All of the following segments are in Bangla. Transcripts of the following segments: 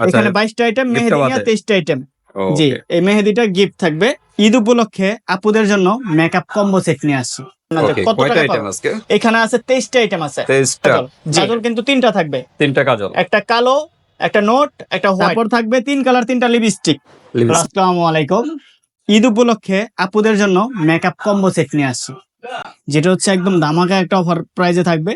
আচ্ছা এখানে বাইশটা আইটেম মেহেদি তেইশটা আইটেম জি এই মেহেদিটা গিফট থাকবে। ঈদ উপলক্ষে আপুদের জন্য মেকআপ কম্বো সেট নিয়ে আসছি। এখানে আছে তেইশটা আইটেম আছে। কাজল। কাজল কিন্তু তিনটা থাকবে। তিনটা কাজল। একটা কালো একটা নোট একটা তারপর থাকবে তিন কালার তিনটা লিপস্টিক আসসালামু আলাইকুম। ঈদ উপলক্ষে আপুদের জন্য মেকআপ কম্বো সেট নিয়ে আসছি। যেটা হচ্ছে একদম দামাকা একটা অফার প্রাইজে থাকবে।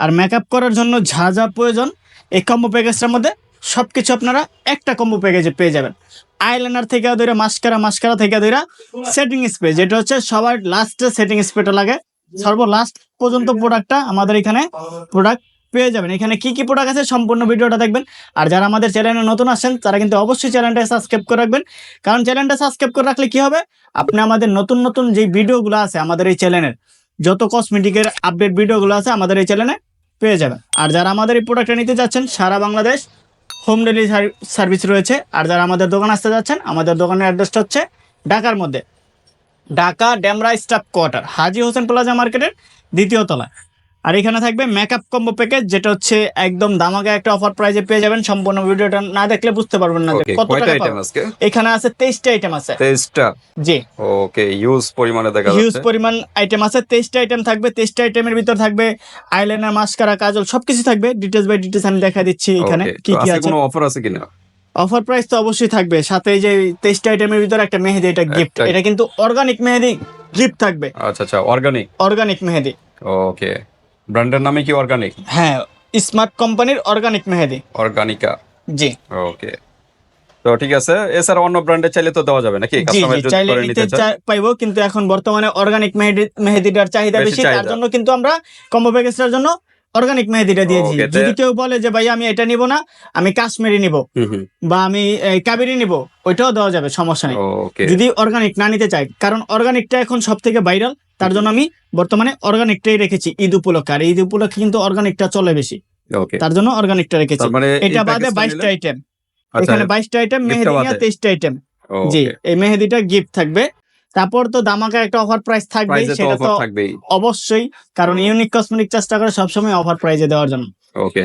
আর মেকআপ করার জন্য যা যা প্রয়োজন এই কম্বো প্যাকেজটার মধ্যে সবকিছু আপনারা একটা কম্বো প্যাকেজে পেয়ে যাবেন। আইলাইনার থেকে ধরে মাস্কারা মাস্কারা থেকে ধরে সেটিং স্প্রে যেটা হচ্ছে সবার লাস্টে সেটিং স্প্রেটা লাগে। সর্ব লাস্ট পর্যন্ত প্রোডাক্টটা আমাদের এখানে প্রোডাক্ট পেয়ে যাবেন। এখানে কি কি প্রোডাক্ট আছে সম্পূর্ণ ভিডিওটা দেখবেন। আর যারা আমাদের চ্যানেলে নতুন আসেন, তারা কিন্তু অবশ্যই চ্যানেলটা সাবস্ক্রাইব করে রাখবেন। কারণ চ্যানেলটা সাবস্ক্রাইব করে রাখলে কি হবে? আপনি আমাদের নতুন নতুন যে ভিডিওগুলো আছে আমাদের এই চ্যানেলের যত কসমেটিকের আপডেট ভিডিওগুলো আছে আমাদের এই চ্যানেলে পেয়ে যাবেন। আর যারা আমাদের এই প্রোডাক্টটা নিতে যাচ্ছেন, সারা বাংলাদেশ হোম ডেলিভারি সার্ভিস রয়েছে। আর যারা আমাদের দোকান আসতে যাচ্ছেন, আমাদের দোকানের অ্যাড্রেসটা হচ্ছে ঢাকার মধ্যে। Dhaka Demra staff quarter, Haji Hossain plaza মার্কেটের দ্বিতীয় তলায়। আর এখানে থাকবে মেকআপ কম্বো প্যাকেজ যেটা হচ্ছে একদম দামাকা একটা অফার প্রাইজে পেয়ে যাবেন। সম্পূর্ণ ভিডিওটা না দেখলে বুঝতে পারবেন না কত টাকা আইটেম। আজকে? এখানে আছে তেইশটা আইটেম আছে। তেইশটা? জি। ওকে ইউজ পরিমাণে দেখা যাচ্ছে। পরিমাণ আইটেম আছে। তেইশটা আইটেম থাকবে। তেইশটা আইটেমের ভিতর থাকবে আইলাইনার মাস্কারা কাজল সবকিছু থাকবে। ডিটেলস বাই ডিটেলস আমি দেখা দিচ্ছি এখানে কি কি আছে কোনো অফার আছে কিনা? অফার প্রাইস তো অবশ্যই থাকবে। সাথে এই যে তেইশটা আইটেমের ভিতর একটা মেহেদি এটা গিফট এটা কিন্তু অর্গানিক মেহেদি গিফট থাকবে। আচ্ছা আচ্ছা অর্গানিক অর্গানিক মেহেদি। ওকে ব্র্যান্ডের নামে কি অর্গানিক হ্যাঁ স্মার্ট কোম্পানির অর্গানিক মেহেদি। অর্গানিকা জি। ওকে তো ঠিক আছে এছাড়া অন্য ব্র্যান্ডে চাইলে তো দেওয়া যাবে নাকি? জি কাস্টমার জি যদি চাইলে নিতে পাইবো কিন্তু এখন বর্তমানে অর্গানিক মেহেদি মেহেদিটার চাহিদা বেশি বেশি তার জন্য কিন্তু আমরা কম্বো প্যাকেজটার জন্য অর্গানিক মেহেদিটা দিয়েছি Okay, যদি কেউ বলে যে ভাই আমি এটা নিব না আমি কাশ্মীরি নিব বা আমি কাবেরি নিব ওইটাও দেওয়া যাবে সমস্যা নেই। যদি অর্গানিক না নিতে চাই কারণ অর্গানিকটা এখন সব থেকে ভাইরাল তার জন্য আমি বর্তমানে অর্গানিকটাই রেখেছি ঈদ উপলক্ষে আর ঈদ উপলক্ষে কিন্তু অর্গানিকটা চলে বেশি। তার জন্য অর্গানিকটা রেখেছি। মানে এটা বাদে বাইশটা আইটেম আচ্ছা এখানে বাইশটা আইটেম মেহেদি তেইশটা আইটেম জি এই মেহেদিটা গিফট থাকবে। তারপর তো দামাকা একটা অফার প্রাইস থাকবে সেটা তো অবশ্যই কারণ ইউনিক কসমেটিক চেষ্টা করে সবসময় অফার প্রাইজে দেওয়ার জন্য। ওকে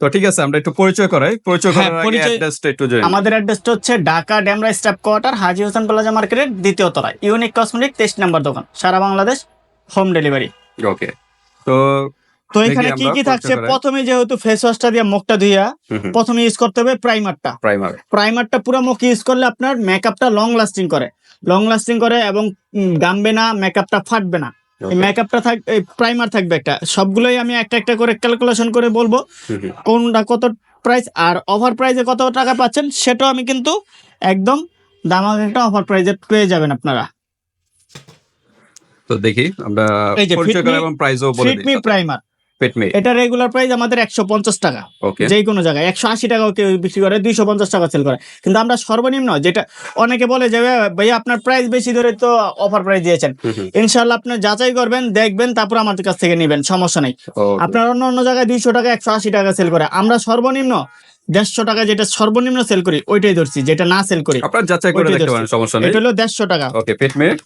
তো ঠিক আছে আমরা একটু পরিচয় করাই। পরিচয় হ্যাঁ, করার আগে পরিচয়- অ্যাড্রেসটা একটু জানি আমাদের অ্যাড্রেসটা হচ্ছে Dhaka Demra staff quarter Haji Hossain plaza মার্কেটের দ্বিতীয় তলায়। ইউনিক কসমেটিক 23 নম্বর দোকান সারা বাংলাদেশ হোম ডেলিভারি ওকে তো তো এখানে কি কি থাকছে? প্রথমে যেহেতু ফেস ওয়াশটা দিয়ে মুখটা ধুইয়া প্রথমে ইউজ করতে হবে প্রাইমারটা প্রাইমার প্রাইমারটা পুরো মুখ ইউজ করলে আপনার মেকআপটা লং লাস্টিং করে। লং লাস্টিং করে এবং গামবে না মেকআপটা ফাটবে না। মেকআপটা থাক প্রাইমার থাকবে একটা। সবগুলোই আমি একটা একটা করে ক্যালকুলেশন করে বলব কোনটা কত প্রাইস আর অফার প্রাইসে কত টাকা পাচ্ছেন সেটাও আমি কিন্তু একদম দামাক একটা অফার প্রাইসে পেয়ে যাবেন আপনারা। তো দেখি আমরা পরিচয় এবং প্রাইসও বলে দিই। প্রাইমার এটা রেগুলার প্রাইস আমাদের একশো পঞ্চাশ টাকা। যে কোনো জায়গায়। একশো আশি টাকাও কেউ বিক্রি করে দুইশো পঞ্চাশ টাকা সেল করে। কিন্তু আমরা সর্বনিম্ন যেটা অনেকে বলে যে ভাইয়া আপনার প্রাইস বেশি ধরে তো অফার প্রাইস দিয়েছেন। ইনশাল্লাহ আপনি যাচাই করবেন দেখবেন তারপর আমাদের কাছ থেকে নেবেন সমস্যা নেই। আপনার অন্য অন্য জায়গায় দুইশো টাকা একশো আশি টাকা সেল করে। আমরা সর্বনিম্ন দেড়শো টাকা যেটা সর্বনিম্ন সেল করি ওইটাই ধরছি যেটা না সেল করি আপনার যাচাই করে দেখতে পারেন সমস্যা নেই। এটা হলো দেড়শো টাকা। ওকে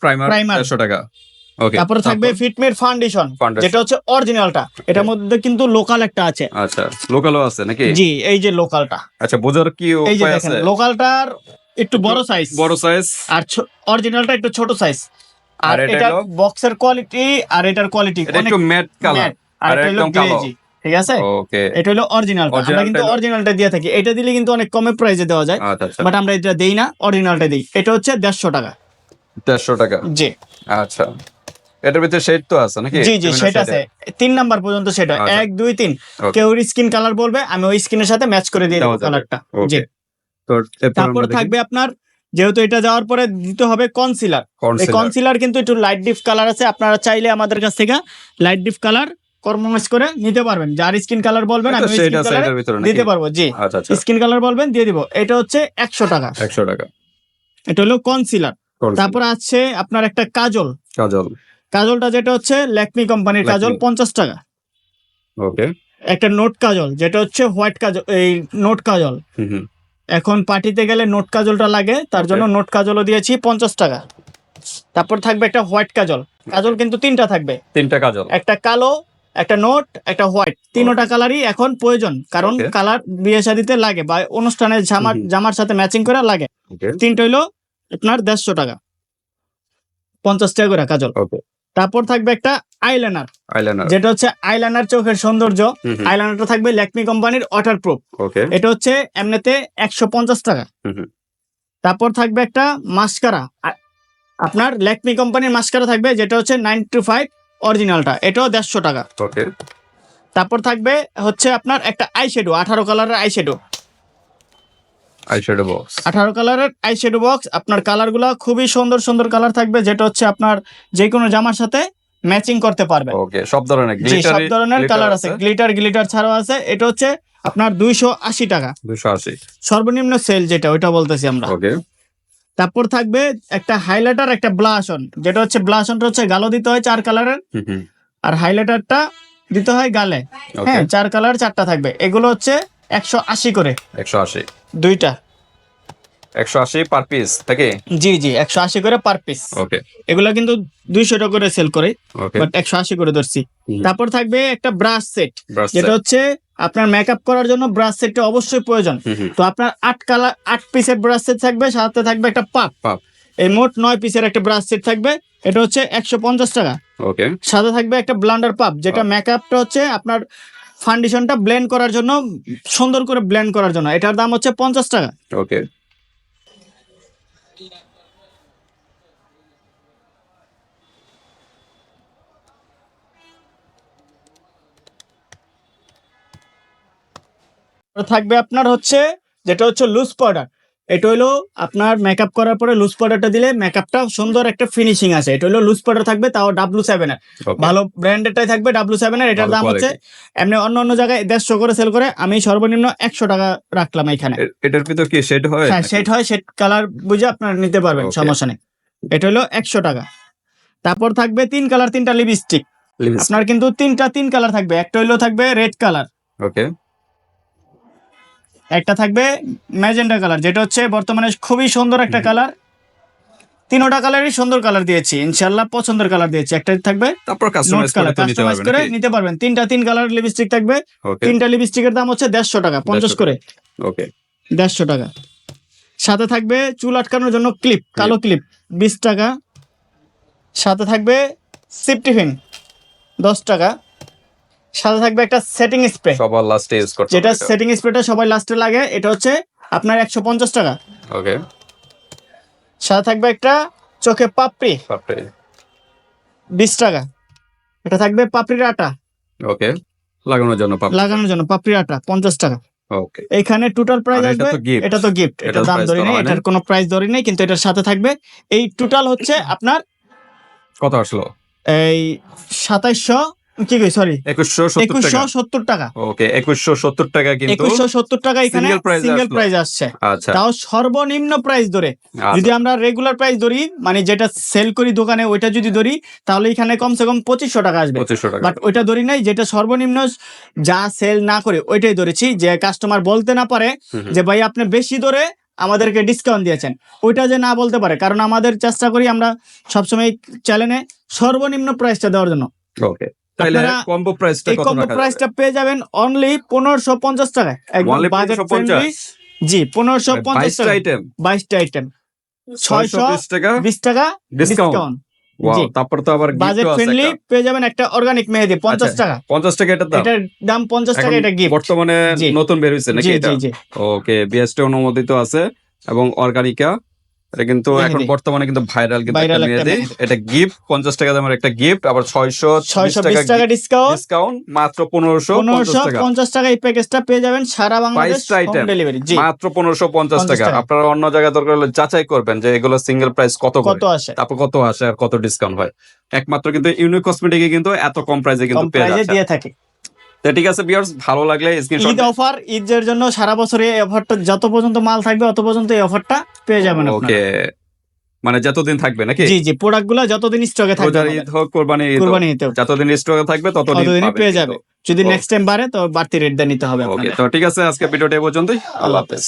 প্রাইমার। 100 টাকা। তারপরে থাকবে ফিটমের ফাউন্ডেশন যেটা হচ্ছে অরিজিনালটা এটার মধ্যে কিন্তু লোকাল একটা আছে। আচ্ছা লোকালও আছে নাকি? জি এই যে লোকালটা আচ্ছা বোঝার কি এই যে দেখেন লোকালটার একটু বড় সাইজ বড় সাইজ আর অরিজিনালটা একটু ছোট সাইজ আর এটা বক্সের কোয়ালিটি আর এটার কোয়ালিটি এটা একটু ম্যাট কালার আর এটা হলো। গ্লেজি ঠিক আছে? ওকে এটা হলো অরিজিনালটা আমরা কিন্তু অরিজিনালটা দিয়ে থাকি। এটা দিলে কিন্তু অনেক কমে প্রাইসে দেওয়া যায়। আচ্ছা আচ্ছা। বাট আমরা এটা দেই না অরিজিনালটা দিই। এটা হচ্ছে দেড়শো টাকা। দেড়শো টাকা। জি। আচ্ছা। এটার ভিতরে শেড তো আছে নাকি? জি জি সেটা আছে। তিন নাম্বার পর্যন্ত সেটা আচ্ছা। এক দুই তিন। কেউ স্কিন কালার বলবে আমি ওই স্কিনের সাথে ম্যাচ করে দিয়ে দেবো। কালারটা জি। তারপর থাকবে আপনার যেহেতু এটা যাওয়ার পরে দিতে হবে কনসিলার এই কনসিলার কিন্তু একটু লাইট ডিপ কালার আছে আপনারা চাইলে আমাদের কাছ থেকে লাইট ডিপ কালার কর্মমাস করে নিতে পারবেন। যার স্কিন কালার বলবেন আমি স্কিন কালারে? দিতে পারব জি। আচ্ছা আচ্ছা। স্কিন কালার বলবেন দিয়ে দিব। এটা হচ্ছে একশো টাকা। একশো টাকা। এটা হলো কনসিলার তারপর আছে আপনার একটা কাজল। কাজল। কাজলটা যেটা হচ্ছে ল্যাকমি কোম্পানির কাজল পঞ্চাশ টাকা। ওকে একটা নোট কাজল যেটা হচ্ছে হোয়াইট কাজল এই নোট কাজল। হুম হুম। এখন পার্টিতে গেলে নোট কাজলটা লাগে তার জন্য নোট কাজলও দিয়েছি পঞ্চাশ টাকা। তারপর থাকবে একটা হোয়াইট কাজল। কাজল কিন্তু তিনটা থাকবে। তিনটা কাজল। একটা কালো একটা নোট একটা হোয়াইট। তিনোটা কালারই এখন প্রয়োজন কারণ কালার বিয়ে শাদিতে লাগে বা অনুষ্ঠানে জামার। জামার সাথে ম্যাচিং করে লাগে। তিনটা হইল আপনার দেড়শো টাকা। পঞ্চাশ টাকা করে কাজল। ওকে তারপর থাকবে একটা আইলাইনার আইলাইনার যেটা হচ্ছে আইলাইনার চোখের সৌন্দর্য। আইলাইনারটা থাকবে ল্যাকমি কোম্পানির ওয়াটার প্রুফ ওকে এটা হচ্ছে এমনিতে একশো পঞ্চাশ টাকা। তারপর থাকবে একটা মাস্কারা আপনার ল্যাকমি কোম্পানির মাস্কারা থাকবে যেটা হচ্ছে নাইনটি ফাইভ অরিজিনালটা এটাও দেড়শো টাকা। ওকে তারপর থাকবে হচ্ছে আপনার একটা আই শ্যাডো আঠারো কালারের আই শ্যাডো আইশ্যাডো বক্স আঠারো কালারের আই শ্যাডো বক্স আপনার কালারগুলো খুবই সুন্দর সুন্দর কালার থাকবে যেটা হচ্ছে আপনার যে কোনো জামার সাথে ম্যাচিং করতে পারবে ওকে সব ধরনের জি সব ধরনের কালার আছে। গ্লিটার গ্লিটার ছাড়াও আছে। এটা হচ্ছে আপনার দুইশো আশি টাকা। 280 সর্বনিম্ন সেল যেটা ওইটা বলতেছি আমরা। ওকে তারপর থাকবে একটা হাইলাইটার একটা ব্লাশন যেটা হচ্ছে ব্লাশনটা হচ্ছে গালো দিতে হয় চার কালারের। আর হাইলাইটারটা দিতে হয় গালে। হ্যাঁ চার কালার চারটা থাকবে। এগুলো হচ্ছে একশো আশি করে। 180 দুইটা। 180 পার পিস থেকে জি জি একশো আশি করে পার পিস ওকে এগুলো কিন্তু দুইশো টাকা করে সেল করে বাট একশো আশি করে ধরছি। তারপর থাকবে একটা ব্রাশ সেট যেটা হচ্ছে আপনার মেকআপ করার জন্য ব্রাশ সেটটা অবশ্যই প্রয়োজন। তো আপনার আট কালার আট পিসের ব্রাশ সেট থাকবে সাথে থাকবে একটা পাপ পাপ। এই মোট নয় পিসের একটা ব্রাশ সেট থাকবে এটা হচ্ছে একশো পঞ্চাশ টাকা। ওকে সাথে থাকবে একটা ব্লান্ডার পাপ যেটা মেকআপটা হচ্ছে আপনার ফাউন্ডেশনটা ব্লেন্ড করার জন্য সুন্দর করে ব্লেন্ড করার জন্য। এটার দাম হচ্ছে পঞ্চাশ টাকা। ওকে থাকবে আপনার হচ্ছে যেটা হচ্ছে লুজ পাউডার এটা হলো আপনার মেকআপ করার পরে লুজ পাউডারটা দিলে মেকআপটা সুন্দর একটা ফিনিশিং আছে। এটা হলো লুজ পাউডার থাকবে তাও ডাব্লু সেভেনের ভালো ব্র্যান্ডেরটাই থাকবে ডাব্লু সেভেনের এটার দাম হচ্ছে এমনি অন্য অন্য জায়গায় দেড়শো করে সেল করে আমি সর্বনিম্ন একশো টাকা রাখলাম এখানে এটার ভিতর কি শেড হয় হ্যাঁ সেট হয় সেট কালার বুঝে আপনারা নিতে পারবেন সমস্যা নেই। এটা হলো একশো টাকা। তারপর থাকবে তিন কালার তিনটা লিপস্টিক আপনার কিন্তু তিনটা তিন কালার থাকবে। একটা হইল থাকবে রেড কালার ওকে একটা থাকবে ম্যাজেন্ডা কালার যেটা হচ্ছে বর্তমানে খুবই সুন্দর একটা কালার। তিনোটা কালারই সুন্দর কালার দিয়েছি ইনশাল্লাহ পছন্দের কালার দিয়েছি। একটা থাকবে তারপর কাস্টমাইজ করে কাস্টমাইজ পারবেন করে নিতে পারবেন। তিনটা তিন কালার লিপস্টিক থাকবে। তিনটা লিপস্টিকের দাম হচ্ছে দেড়শো টাকা পঞ্চাশ করে। ওকে দেড়শো টাকা। সাথে থাকবে চুল আটকানোর জন্য ক্লিপ কালো ক্লিপ বিশ টাকা। সাথে থাকবে সিপটিফিন দশ টাকা। সাথে থাকবে একটা সেটিং স্প্রে সবার লাস্টে ইউজ করতে যেটা সেটিং স্প্রেটা সবাই লাস্টে লাগে এটা হচ্ছে আপনার একশো পঞ্চাশ টাকা। ওকে সাথে থাকবে একটা চোখে পাপড়ি। পাপড়ি। বিশ টাকা। এটা থাকবে পাপড়ির আটা। ওকে লাগানোর জন্য লাগানোর জন্য পাপড়ির আটা পঞ্চাশ টাকা। ওকে এখানে টোটাল প্রাইস এটা আসবে। এটা তো গিফট এটার দাম ধরি নেই এটার কোনো প্রাইস ধরি নেই কিন্তু এটার সাথে থাকবে। এই টোটাল হচ্ছে আপনার কত আসলো? এই সাতাইশশো কি কই সরি 2170 একুশশো টাকা। ওকে 2170 টাকা কিন্তু একুশশো সত্তর টাকা এখানে সিঙ্গেল প্রাইস আসছে। আচ্ছা। তাও সর্বনিম্ন প্রাইস ধরে। আচ্ছা, যদি আমরা রেগুলার প্রাইস ধরি মানে যেটা সেল করি দোকানে ওইটা যদি ধরি তাহলে এখানে কমসে কম পঁচিশশো টাকা আসবে। 2500 বাট ওইটা ধরি নাই যেটা সর্বনিম্ন যা সেল না করে ওইটাই ধরেছি। যে কাস্টমার বলতে না পারে। যে ভাই আপনি বেশি ধরে আমাদেরকে ডিসকাউন্ট দিয়েছেন। ওইটা যে না বলতে পারে কারণ আমাদের চেষ্টা করি আমরা সবসময় চ্যানেলে সর্বনিম্ন প্রাইসটা দেওয়ার জন্য। ওকে তাহলে কম্বো প্রাইসটা কত কম্বো প্রাইসটা পেয়ে যাবেন অনলি পনেরোশো পঞ্চাশ টাকায়। একদম বাজেট ফ্রেন্ডলি জি পনেরোশো পঞ্চাশ টাকা আইটেম বাইশটা আইটেম ছয়শো 620 টাকা? বিশ টাকা ডিসকাউন্ট ডিসকাউন্ট ওয়াও তারপর তো আবার বাজেট ফ্রেন্ডলি পেয়ে যাবেন একটা অর্গানিক মেহেদি আচ্ছা, টাকা। 50 টাকা এটার দাম? এটার দাম পঞ্চাশ টাকা এটা গিফট বর্তমানে নতুন বের হয়েছে নাকি এটা? ওকে বিএসটি অনুমোদিত আছে এবং অর্গানিকা এটা কিন্তু এখন বর্তমানে কিন্তু ভাইরাল কিন্তু। এটা গিফট পঞ্চাশ টাকা দামের একটা গিফট আবার ছয়শো ছয়শো টাকা বিশ টাকা ডিসকাউন্ট ডিসকাউন্ট মাত্র পনেরোশো পনেরোশো পঞ্চাশ টাকা এই প্যাকেজটা পেয়ে যাবেন সারা বাংলাদেশ হোম ডেলিভারি মাত্র পনেরোশো পঞ্চাশ টাকা। আপনারা অন্য জায়গায় দরকার হলে যাচাই করবেন যে এগুলো সিঙ্গেল প্রাইস কত কত আসে। তারপর কত আসে আর কত ডিসকাউন্ট হয়। একমাত্র কিন্তু ইউনিক কসমেটিকে কিন্তু এত কম প্রাইসে কিন্তু পেয়ে যাচ্ছে। দিয়ে থাকে। তো ঠিক আছে ভিউয়ার্স ভালো লাগলে স্ক্রিনশট ঈদ অফার ঈদের জন্য সারা বছরে এই অফারটা যত পর্যন্ত মাল থাকবে অত পর্যন্ত এই অফারটা পেয়ে যাবেন আপনারা। ওকে মানে যতদিন থাকবে নাকি? জি জি প্রোডাক্টগুলো যতদিন স্টকে থাকবে রোজার ঈদ হোক কোরবানি ঈদ কোরবানি নিতে যতদিন স্টকে থাকবে ততদিন পেয়ে যাবে। যদি নেক্সট টাইম বাড়ে তো বাড়তি রেট দিয়ে নিতে হবে ওকে তো ঠিক আছে আজকে ভিডিওটা এই পর্যন্তই। আল্লাহ হাফেজ।